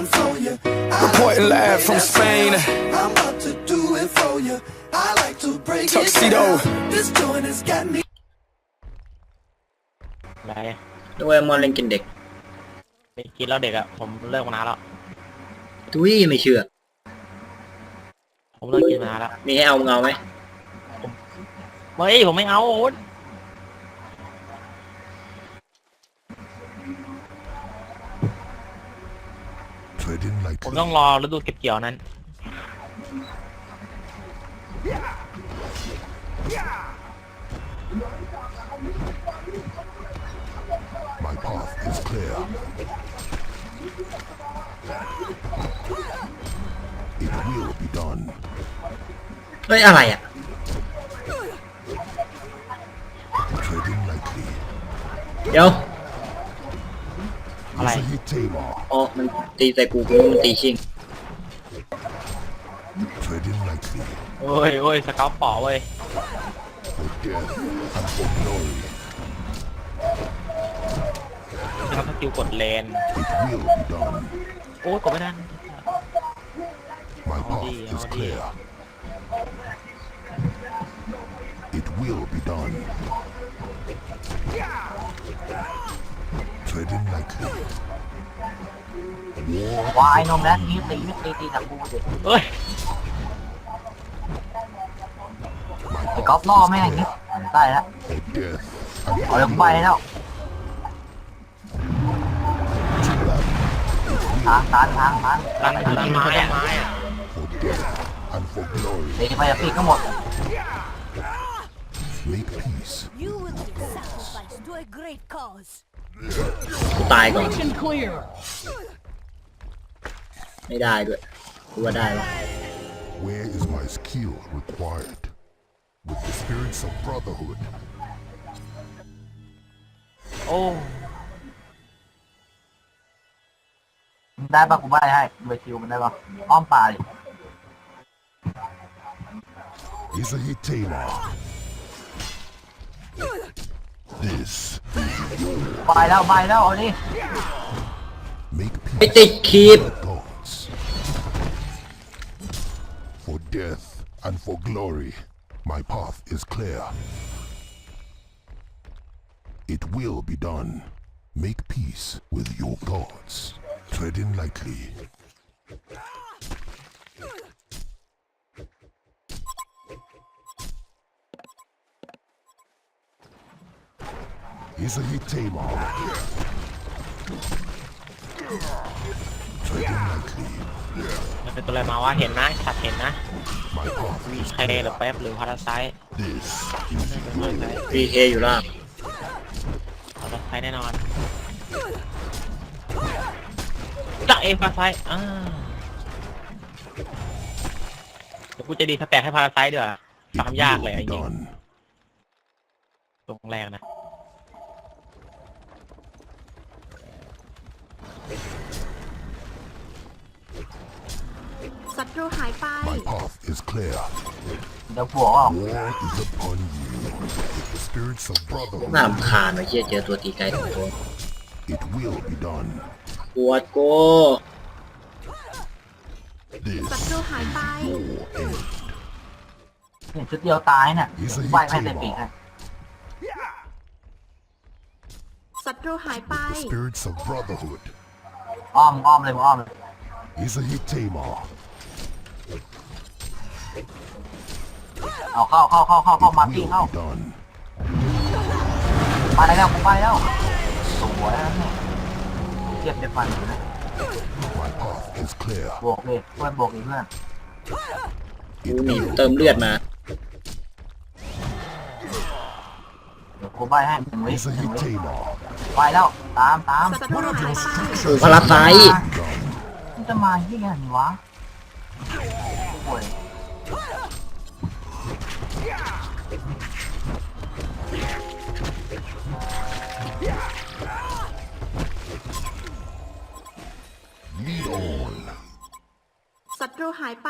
one for you. I Reporting like to live break from that Spain. spell. I'm about to do it for you. I like to break Tuxedo. it down. This joint has got me. อะไรด้วยมอนเล่นกินเด็กไปกินแล้วเด็กอะผมเลิกมานานแล้ว ทุยไม่เชื่อ ผมเลิกกินมานานแล้ว มีให้เอามึงเอาไหมเฮ้ยผมไม่เอาโอ๊ต ผม lightly. ต้องรอฤดูเก็บเกี่ยวนั้น My path is clear. It will be done. เฮ้ยอะไรอะ Treading lightly. เดี๋ยวอะไร Isahit Tamar. อ๋อมันตีใส่กูกูนึกว่ามันตีชิง Treading lightly. โอ้ยโอ้ยสเกลปอเว้ย For death and for glory. ทำสกิลกดเลน It will be done. โอ้ยกดไม่ทัน My Oh, path dear, is oh, dear. clear. It will be done. Treading lightly. War วายนมแล้วนี้ตีไม่ตีตีกับกูดิเฮ้ย my ไอ้ก๊อฟ path ล่อ is แม่งอย่างนี้ clear. ได้แล้ว For death and เอา for เลยกูไป glory. แล้ว To battle. ทางทางทางทางดันดันไม้อะ For death and for glory. ตีไปปีกก็หมด Make peace. You will be sacrificed to a great cause. กูตายก่อน ไม่ได้ด้วยกูว่าได้แล้ว Where is my skill required? With the spirits of brotherhood. โอ้ ได้ปะกูใบให้เบคิวมันได้ปะอ้อมป่าดิ Isahit Tamar. This ใบแล้วใบแล้วเอาดิ make ไม่ peace ติดคีบ with gods. For death and for glory, my path is clear. It will be done. Make peace with your gods. Treading lightly. Isahit Tamar. Treading lightly. มันเป็นตัวอะไรมาวะเห็นนะสัตว์เห็นนะ My path is เคหรือแป๊บหรือพาราไซต์ This is เป็นพาราไซต์พีเคอยู่ล่างพาราไซต์แน่นอนจะเอพาราไซต์อ่าเดี๋ยวกูจะดีสแต็กให้พาราไซต์ด้วย it ความยากเลย will จ be ริง done. ๆตรงแรกนะ ศัตรูหายไป My path is clear. เดี๋ยวผัวออก War is upon you. With the spirits of น่า brotherhood, รำคาญไอ้เหี้ยเจอตัวตีไกลถึงตัว it will be done. ปวดโก This ศัตรูหายไป war end. เห็นชุดเดียวตายเนี่ยใบไม่ใส่ปีกให้ศัตรูหายไป The spirits of brotherhood. อ้อมอ้อมเลยมึงอ้อมเลย Isahit Tamar. เอาเข้าเข้าเข้าเข้าเข้า It มา will ปี be เข้า done. ไปแล้วกูไปแล้วสวยแล้วเนี่ยเจ็บเด็บฟันอยู่นะ My path is clear. บวกดิเพื่อนบวกอีกเพื่อนกูหนีเติมเลือดมา เดี๋ยวกูใบให้หนึ่งวิหนึ่ง Isahit วิ Tamar. ไปแล้ว ตามตามศัตรูหายไปกูพาราไซต์ Done. มันจะมาที่ไงนี่วะโอ้ย Lead on. ศัตรูหายไป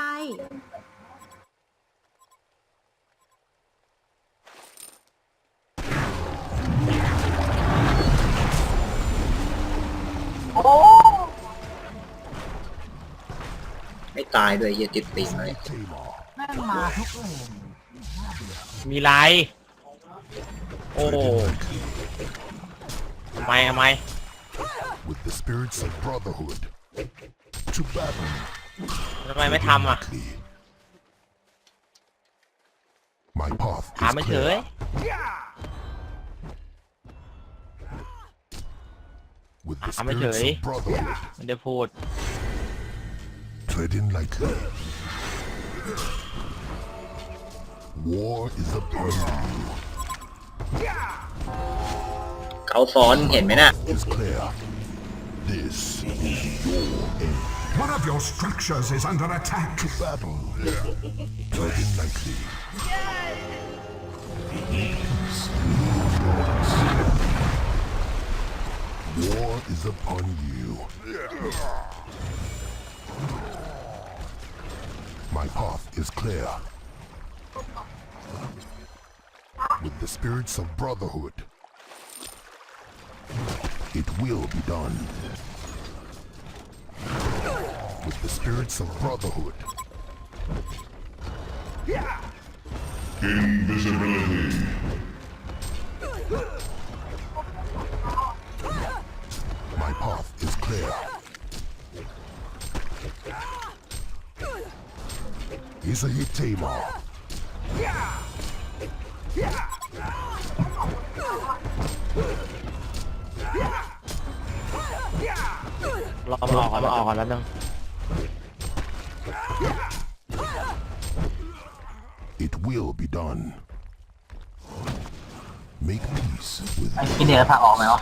ตายด้วยเฮียติดปีกเลย Tamar. แม่งมาทุกเลนมีไร โอ้ทำไมทำไม With the spirits of brotherhood. To battle. ทำไมไม่ทำอะ lightly. My path ถาม is ไม่เฉย clear. With the ถามไม่เฉ spirits ย of brotherhood. มันจะพูด Treading lightly. War is upon you. เกาซ้อนเห็นไหมน่ะ Is clear. This is your end. One of your structures is under attack. Battle. Treading lightly. Peace. War is upon you. Is clear. With the spirits of brotherhood. It will be done. With the spirits of brotherhood. Invisibility. My path is clear. Isahi Tamar. รอมาออกก่อนมาออกก่อนแล้วนึง It will be done. Make peace with ไอ้กินเดียร์พาออกไหมวะ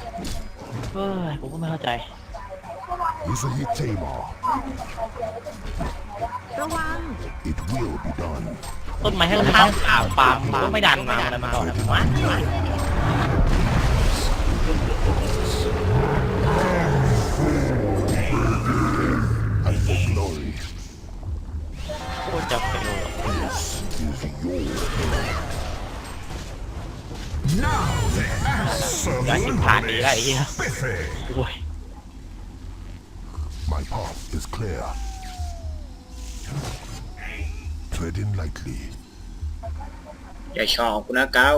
เฮ้ยผมก็ไม่เข้าใจ Isahi Tamar. ระวัง It will be done. ต้นไม้ให้ข้างขาวปาล์มก็ไม่ดันมาอะไรมาก่อนนะวะ And for glory. โคตรจะเป็น This is your end. Now then, การชิบผ่านนี้ได้ไอ้เหี้ย spiffy. โอ้ย ชอบกูนะเกา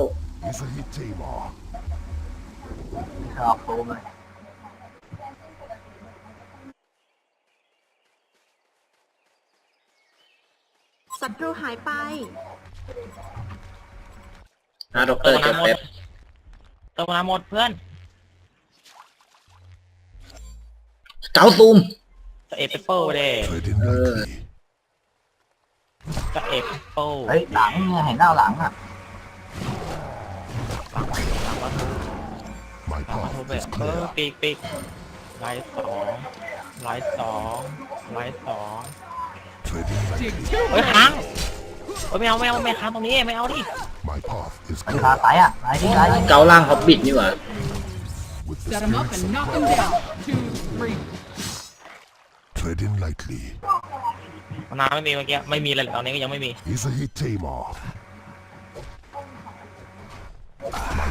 Isahi Tamar. ชอบโฟมเลยศัตรูหายไปนะด็อกเตอร์เจ็บเป๊ปเติมมาหมดเพื่อนเกาซูมจะเอฟเปิลไปเลย Treading Uh. lightly. จะเอฟเปิลเฮ้ยหลังเนี่ยเห็นหน้าหลังอะ มาทุบมาทุบแบบเออปีกปีกไลท์สองไลท์สองไลท์สองเฮ้ยค้างเฮ้ยไม่เอาไม่เอาไม่ค้างตรงนี้ไม่เอาดินขาสายอะสายที่สายที่เกาล่างฮอบบิทนี่หว่านานไม่มีเมื่อกี้ไม่มีเลยตอนนี้ก็ยังไม่มี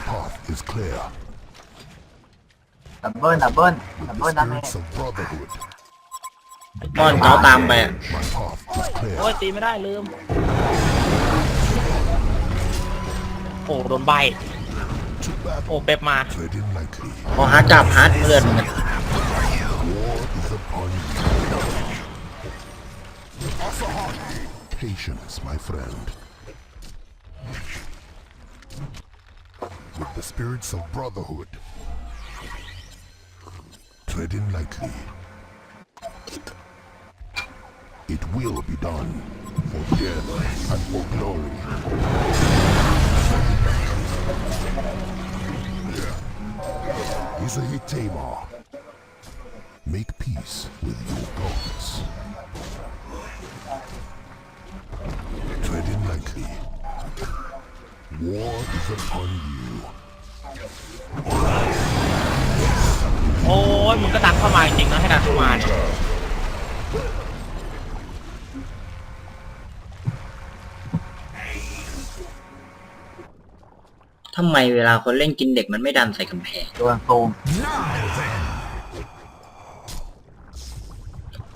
path is clear. ดับเบิลดับเบิล With ดับ the เบิลนั่นเอง spirits of brotherhood. มอนเกาตามไปอะ My path is โอ้ย clear. ตีไม่ได้ลืม โอ้โดนใบ To โอ้ battle. เป๊ปมา Treading lightly. พอฮาร์ดจับฮาร์ดเลือดมึงอะ War is upon you. Patience, my friend. With the spirits of brotherhood. Treading lightly. It will be done for death and for glory. Isahi Tamar. Make peace with your gods. Treading lightly. War is upon you. โอ้ยมึงก็ดันเข้ามาจริงๆนะให้ดันเข้ามาเนี่ยทำไมเวลาคนเล่นกินเด็กมันไม่ดันใส่กำแพงโดนซูม Now then,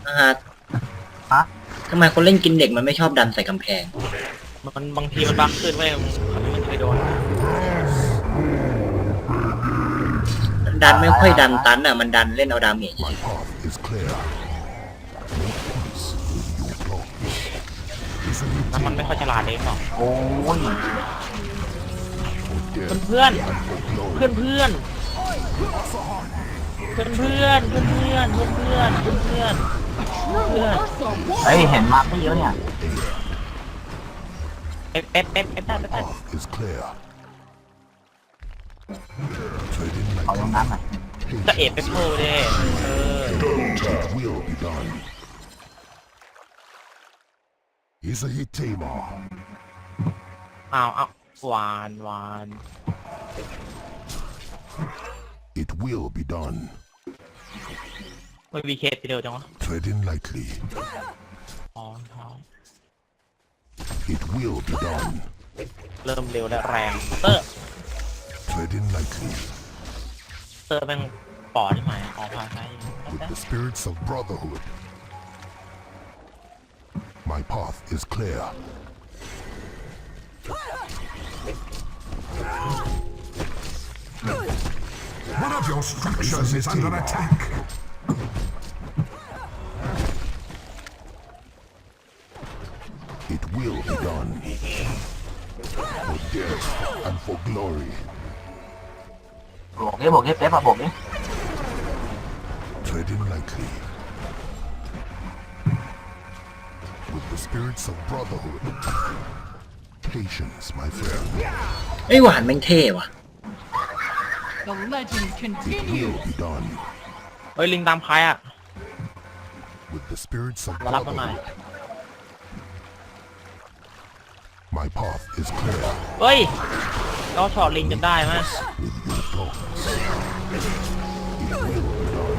นะฮะฮะถทำไมคนเล่นกินเด็กมันไม่ชอบดันใส่กำแพง มันบางทีมันบักขึ้นไว้ยมันมันเคยโดนดันไม่ค่อยดันตันอะมันดันเล่นเอาดาเมจ My path is clear. Make peace with your gods. Isn't it แล้วมันไม่ค่อยฉลาดเองหรอกโอ้ย for death เพื่อน and for เพื่อน glory? เพื่อนเพื่อนเพื่อนเพื่อนเพื่อนเพื่อนเพื่อนเพื่อนเพื่อนเพื่อนเฮ้ยเห็นมาไม่เยอะเนี่ย เป๊ะเป๊ะเป๊ะเป๊ะได้เป๊ะได้ Path is clear. Treading ขอลง lightly. น้ำหน่อย จะเอ็ดเปเปอร์เด้เออ It will be done. Is a hit Tamar. อ้าวอ้าวหวานหวาน It will be done. ไม่มีเคสทีเดียวจังวะ Treading lightly. อ๋อเท้า It will be done. เริ่มเร็วและแรงเตอร์ Treading lightly. เตอร์แม่งปอดใช่ไหมออกพาใช้ with the spirits of brotherhood. My path is clear. บวกนี้บวกนี้เป๊ะมาบวกนี้ Treading lightly. With the spirits of brotherhood. Patience, my friend. ไอ้ยหวานแม่งเท่ว่ะ The legend It continues. will be done. เฮ้ยลิงตามใครอะ With the spirits of มารับมันหน่อย brotherhood. My path is clear. เฮ้ยเราช็อตลิงจนได้ไหม With your gods. It will be done.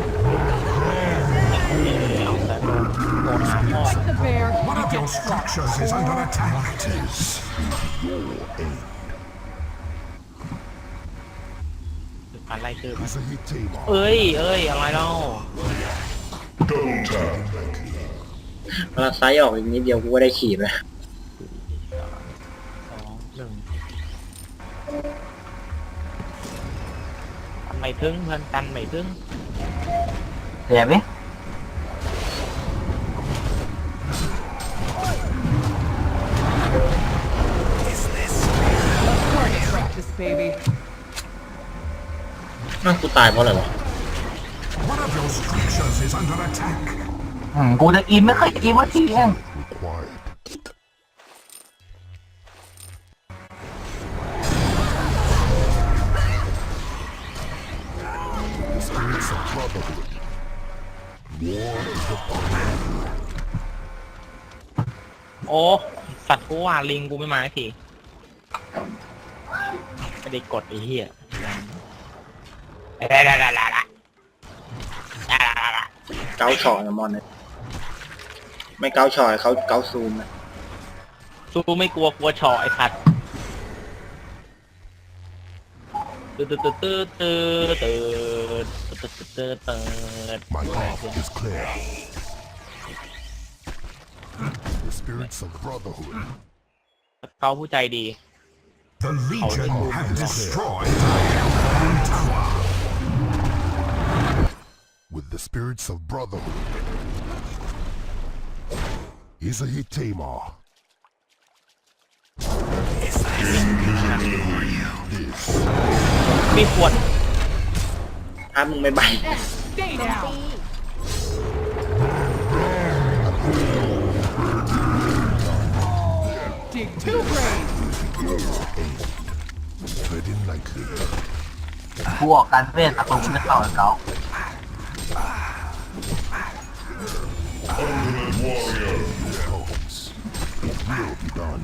เอาแต่โดนโดนหาพ่อ The bear One of your structures is under attack. This is your end. อะไรคือ Is a hit Tamar. เอ้ย เอ้ย อะไรเล่า Treading lightly. เวลาไซส์ออกอีกนิดเดียวกูก็ได้ขีบแล้ว ไม่ถึงเพื่อนตันไม่ถึงเสียบดิ practice, baby. อ้าวกูตายเพราะอะไรวะ One of your structures is under attack. อืมกูจะอินไม่เคยอินว่าทีเอง กูว่าลิงกูไม่มาสักทีไม่ได้กดไอ้เหี้ยได้ได้ได้ได้ได้เกาชอยอะมอนนะไม่เกาชอยเขาเกาซูมนะสู้ไม่กลัวกลัวชอไอ้สัตว์ตื่นตื่นตื่นตื่นตื่นตื่นตื่นตื่นตื่น My path is clear. The spirits of brotherhood. เขาผู้ใจดี The Legion have destroyed the Hellbound Tower. With the spirits of brotherhood. Is a hit Tamar. This ไม่ควร ถ้ามึงไม่ใบ Stay down. Dig two graves. treading lightly. กูออกการเวทประตูไม่เข้ากับเขา Gods. It will be done.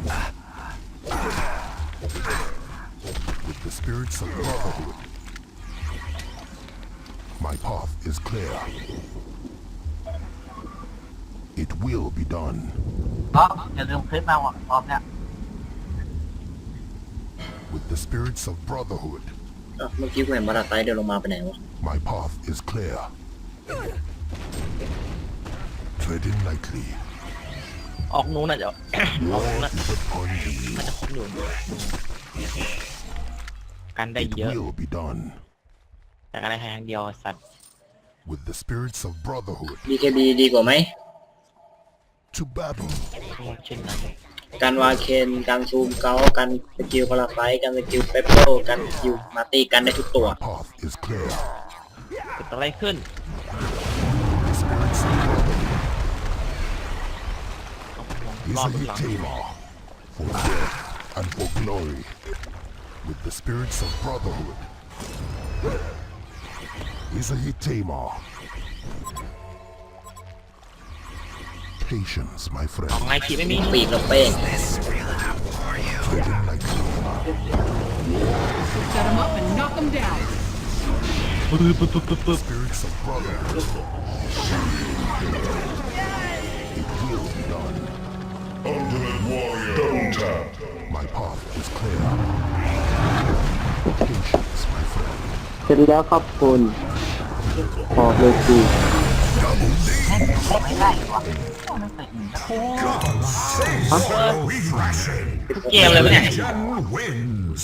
With the spirits of brotherhood. My path is clear. It will be done. ก็อย่าลืมคลิปมารอบเนี้ย With the spirits of brotherhood. เอ้าเมื่อกี้กูเห็นมาราไซส์เดินลงมาไปไหนวะ My path is clear. Treading lightly. ออกนู้นน่ะเดี๋ยว ออกนู้น War น่ะ is upon thee. น่าจะครบอยู่กันได้ It เยอะ will be done. แต่กันได้แค่ครั้งเดียวสัตว์ With the spirits of brotherhood บีเคบีดีกว่าไหม to battle. เช่นนั้น การวาเคนการซูมเกาการสกิลพาราไฟต์การสกิลเปปโปการสกิลมาร์ตี้กันได้ทุกตัว Path is clear. เกิดอะไรขึ้น The spirits of brotherhood รอด is ห a ลัง Tamar for death and for glory. With the spirits of brotherhood is a Tamar. Patience, my เอา friend. ไงขีไม่มี ปีกนกเป้ง Treading lightly. Set him up and knock him down. Spirits of brotherhood. It will be done. Ultimate warrior. Double tap. My path is clear. Patience, my friend. เสร็จแล้วครับคุณขอบเลยคือ ไม่ได้วะ We rushing. เกมเลยปะเนี่ย Legion wins.